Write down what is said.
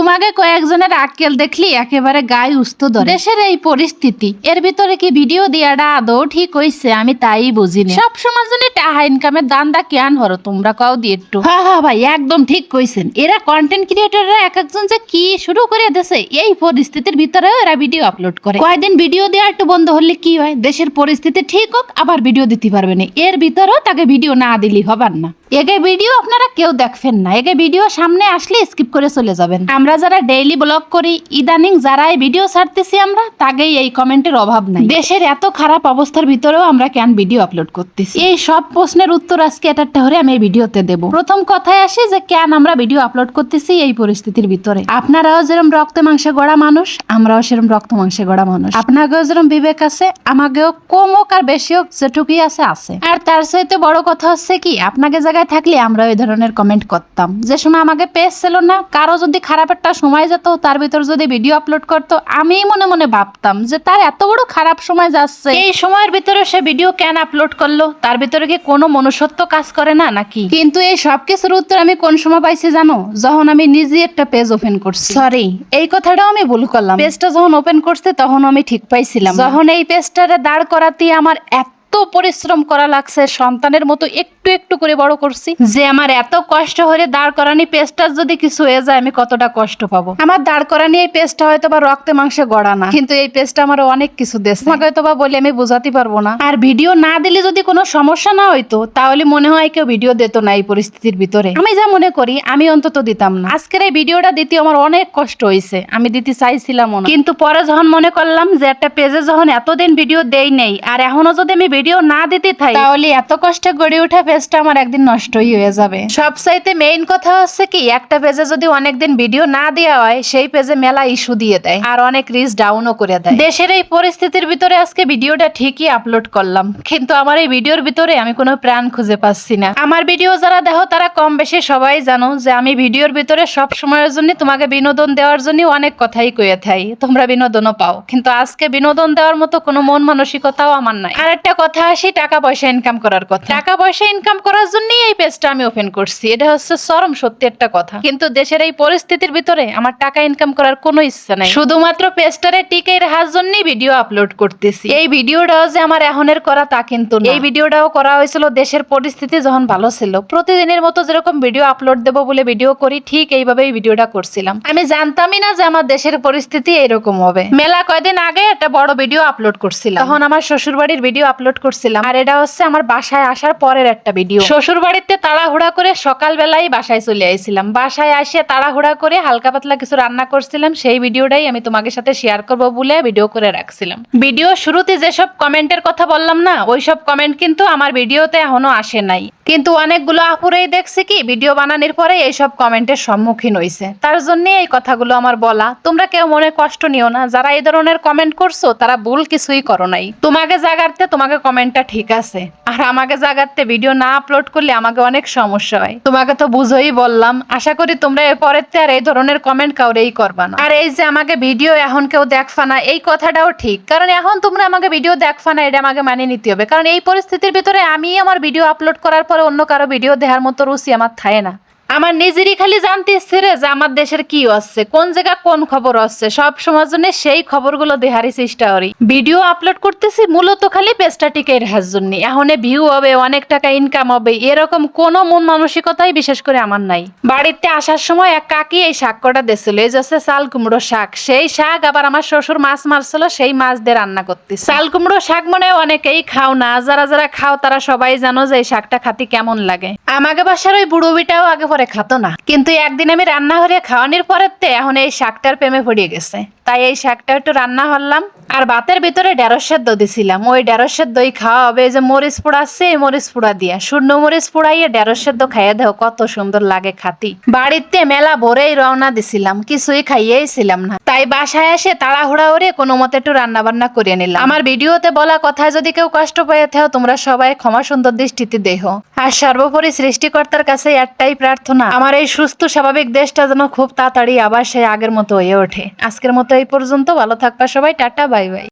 তোমাকে কয়েকজনের আক্কেল দেখলি একেবারে গায়ে উস্ত ধরে। দেশের এই পরিস্থিতি এর ভিতরে কি ভিডিও দিয়াটা আদৌ ঠিক হইছে? আমি তাই বুঝিনি। সব সময় জন্য টাহা ইনকামের দান্দা কেন হরো তোমরা কাও দিয়ে একটু। হ্যাঁ হ্যাঁ ভাই একদম ঠিক কইছেন। এরা কন্টেন্ট ক্রিয়েটররা এক একজন যে কি শুরু করে দেছে এই পরিস্থিতির ভিতরেও এরা ভিডিও আপলোড করে। কয়েকদিন ভিডিও দেওয়া একটু বন্ধ হলে কি হয়? দেশের পরিস্থিতি ঠিক হোক আবার ভিডিও দিতে পারবে না। এর ভিতরেও তাকে ভিডিও না দিলি হবার না। এগে ভিডিও আপনারা কেউ দেখবেন না। এগে ভিডিও সামনে আসলে স্কিপ করে চলে যাবেন। আমরা যারা ডেইলি ব্লগ করি, ইদানিং যারা এই ভিডিও ছাড়তেছি আমরা, তাগেই এই কমেন্টের অভাব নাই। দেশের এত খারাপ অবস্থার ভিতরেও আমরা কেন ভিডিও আপলোড করতেছি? এই সব প্রশ্নের উত্তর আজকে এটা হরে আমি এই ভিডিওতে দেব। প্রথম কথায় আসি যে, কেন আমরা ভিডিও আপলোড করতেছি এই পরিস্থিতির ভিতরে? আপনারাও যেরকম রক্ত মাংসে গড়া মানুষ, আমরাও সেরকম রক্ত মাংসে গড়া মানুষ। আপনাকেও যেরকম বিবেক আছে, আমাকেও কম হোক আর বেশি হোক, যেটুকুই আছে আছে। আর তার সাথে বড় কথা হচ্ছে কি, আপনাকে জায়গায় থাকলে আমরা এই ধরনের কমেন্ট করতাম। যে সময় আমাকে পেজ ছিল না, কারও যদি খারাপ একটা সময় যেত তার ভিতর যদি ভিডিও আপলোড করতো আমি মনে মনে ভাবতাম যে তার এত বড় খারাপ সময় যাচ্ছে। এই সময়ের ভিতরে সে ভিডিও কেন আপলোড করল? তার ভিতরে কি কোনো মনুষ্যত্ব কাজ করে না নাকি? কিন্তু এই সব কিছুর উত্তর আমি কোন সময় পাইছি জানো? যখন আমি নিজে একটা পেজ ওপেন করছি। সরি এই কথাটাও আমি ভুল করলাম। পেজটা যখন ওপেন করছে তখন আমি ঠিক পাইছিলাম। যখন এই পেজটারে দাঁড় করাতে আমার এত এত পরিশ্রম করা লাগছে, সন্তানের মতো একটু একটু করে বড় করছি যে আমার এত কষ্ট হলে দাঁড় করানি পেস্টার যদি কিছু হয়ে যায়, আমি কতটা কষ্ট পাবো? আমার দাঁড় করানি এই পেস্টটা হয়তো বা রক্তে মাংসে গড়া না, কিন্তু এই পেস্টটা আমার অনেক কিছু দেশ তোমাকে হয়তো বা বলে, আমি বোঝাতে পারব না। আর ভিডিও না দিলে যদি কোনো সমস্যা না হইতো, তাহলে মনে হয় কেউ ভিডিও দিত না এই পরিস্থিতির ভিতরে। আমি যা মনে করি, আমি অন্তত দিতাম না। আজকের এই ভিডিওটা দিতে আমার অনেক কষ্ট হয়েছে আমি দিতে চাইছিলাম কিন্তু পরে যখন মনে করলাম যে একটা পেজে যখন এতদিন ভিডিও দেই নেই, আর এখনও যদি আমি ভিডিও না দিতে থাই তাহলে এত কষ্টে গড়ে ওঠা পেজটা আমার একদিন নষ্টই হয়ে যাবে। সবচাইতে মেইন কথা হচ্ছে কি একটা পেজে যদি অনেকদিন ভিডিও না দেওয়া হয় সেই পেজে মেলা ইস্যু দিয়ে দেয় আর অনেক রিচ ডাউনও করে দেয়। দেশের এই পরিস্থিতির ভিতরে আজকে ভিডিওটা ঠিকই আপলোড করলাম কিন্তু আমার এই ভিডিওর ভিতরে আমি কোনো প্রাণ খুঁজে পাচ্ছি না। আমার ভিডিও যারা দেখো তারা কম বেশি সবাই জানো যে আমি ভিডিওর ভিতরে সব সময়ের জন্য তোমাকে বিনোদন দেওয়ার জন্য অনেক কথাই কয়ে থাই তোমরা বিনোদনও পাও। কিন্তু আজকে বিনোদন দেওয়ার মতো কোনো মন মানসিকতাও আমার নাই। আর একটা কথা আসি টাকা পয়সা ইনকাম করার কথা। টাকা পয়সা ইনকাম করার জন্যই এই পেজটা আমি ওপেন করছি। এটা হচ্ছে চরম সত্যি একটা কথা। কিন্তু দেশের এই পরিস্থিতির ভিতরে আমার টাকা ইনকাম করার কোনো ইচ্ছা নাই। শুধুমাত্র পেজটারে টিকে রাখার জন্যই ভিডিও আপলোড করতেছি। এই ভিডিওটাও যে আমার এখনের করা তা কিন্তু এই ভিডিওটাও করা হয়েছিল দেশের পরিস্থিতি যখন ভালো ছিল। প্রতিদিনের মতো যেরকম ভিডিও আপলোড দেবো বলে ভিডিও করি, ঠিক এইভাবেই ভিডিওটা করছিলাম। আমি জানতামই না যে আমার দেশের পরিস্থিতি এরকম হবে। মেলা কয়দিন আগে একটা বড় ভিডিও আপলোড করছিলাম। তখন আমার শ্বশুর বাড়ির ভিডিও আপলোড করছিলাম। আর এটা হচ্ছে আমার বাসায় আসার পরের একটা ভিডিও শ্বশুর বাড়িতে তাড়াহুড়া করে সকালবেলায় বাসায় চলে আইছিলাম। বাসায় আসে তাড়াহুড়া করে হালকা পাতলা কিছু রান্না করছিলাম, সেই ভিডিওটাই আমি তোমাদের সাথে শেয়ার করব বলে ভিডিও করে রাখছিলাম। ভিডিও শুরুতে যেসব কমেন্টের কথা বললাম না ওই সব কমেন্ট কিন্তু আমার ভিডিওতে এখনও আসে নাই। কিন্তু অনেকগুলো আপুরেই দেখছি কি, ভিডিও বানানোর পরে এইসব কমেন্টের সম্মুখীন হয়েছে তার জন্য এই কথাগুলো আমার বলা। তোমরা কেউ মনে কষ্ট নিও না, যারা এই ধরনের কমেন্ট করছ, তারা ভুল কিছুই করো নাই। তোমাকে জাগাতে, তোমাকে কমেন্টটা ঠিক আছে। আর আমাকে জাগাতে ভিডিও না আপলোড করলে আমাকে অনেক সমস্যা হয়। তোমাকে তো বুঝোই বললাম। আশা করি তোমরা এরপরের তে আর এই ধরনের কমেন্ট কাউরেই করবা না। আর এই যে আমাকে ভিডিও এখন কেউ দেখফা না, এই কথাটাও ঠিক। কারণ এখন তোমরা আমাকে ভিডিও দেখফা না, এটা আমাকে মানিয়ে নিতে হবে। কারণ এই পরিস্থিতির ভিতরে আমি আমার ভিডিও আপলোড করার পরে অন্য কারও ভিডিও দেখার মতো রুচি আমার থাকে না। আমার নিজেরই খালি জানতে ইচ্ছে রে যে আমার দেশের কি হচ্ছে, কোন জায়গা কোন খবর হচ্ছে, সব সময় জন্য সেই খবরগুলো দেহারই চেষ্টা করি। ভিডিও আপলোড করতেছি, মূলত খালি পেজটা টিকে রাখার জন্য। এখন ভিউ হবে, অনেক টাকা ইনকাম হবে, এরকম কোনো মন মানসিকতাই বিশেষ করে আমার নাই। বাড়িতে আসার সময় এক কাকি এই শাক কটা দিছিল এই যাচ্ছে চাল কুমড়ো শাক। সেই শাক আবার আমার শ্বশুর মাছ মারছিল, সেই মাছ দিয়ে রান্না করতে চাল কুমড়ো শাক মনে অনেকেই খাও না, যারা যারা খাও তারা সবাই জানো যে এই শাকটা খাতি কেমন লাগে। আমাকে বাসার ওই বুড়ো বিটাও আগে পরে খাতো না। কিন্তু একদিন আমি রান্নাঘরে খাওয়ানোর পরের তে এখন এই শাকটার প্রেমে পড়িয়ে গেছে। তাই এই শাকটা একটু রান্না করলাম আর ভাতের ভিতরে ঢেঁড়স সেদ্ধ দিছিলাম। ওই ঢেঁড়স সেদ্ধই খাওয়া হবে যে মরিচ পোড়া আছে, এই মরিচ পোড়া দিয়া। শূন্য মরিচ পোড়াইয়ে ঢেঁড়স সেদ্ধ খাইয়ে দেও, কত সুন্দর লাগে খাতি। বাড়িতে মেলা ভোরেই রওনা দিছিলাম, কিছুই খাইয়েই ছিলাম না। তাই বাসায় এসে তাড়াহুড়া করে কোনো মতে একটু রান্না বান্না করে নিলাম। আমার ভিডিওতে বলা কথায় যদি কেউ কষ্ট পেয়ে থাও তোমরা সবাই ক্ষমা সুন্দর দৃষ্টিতে দেহ আর সর্বোপরি সৃষ্টিকর্তার কাছে একটাই প্রার্থনা, আমার এই সুস্থ, স্বাভাবিক দেশটা যেন খুব তাড়াতাড়ি আবার সেই আগের মতো হয়ে ওঠে। আজকের মতো এই পর্যন্ত, ভালো থাকবা সবাই, টাটা, বাই বাই।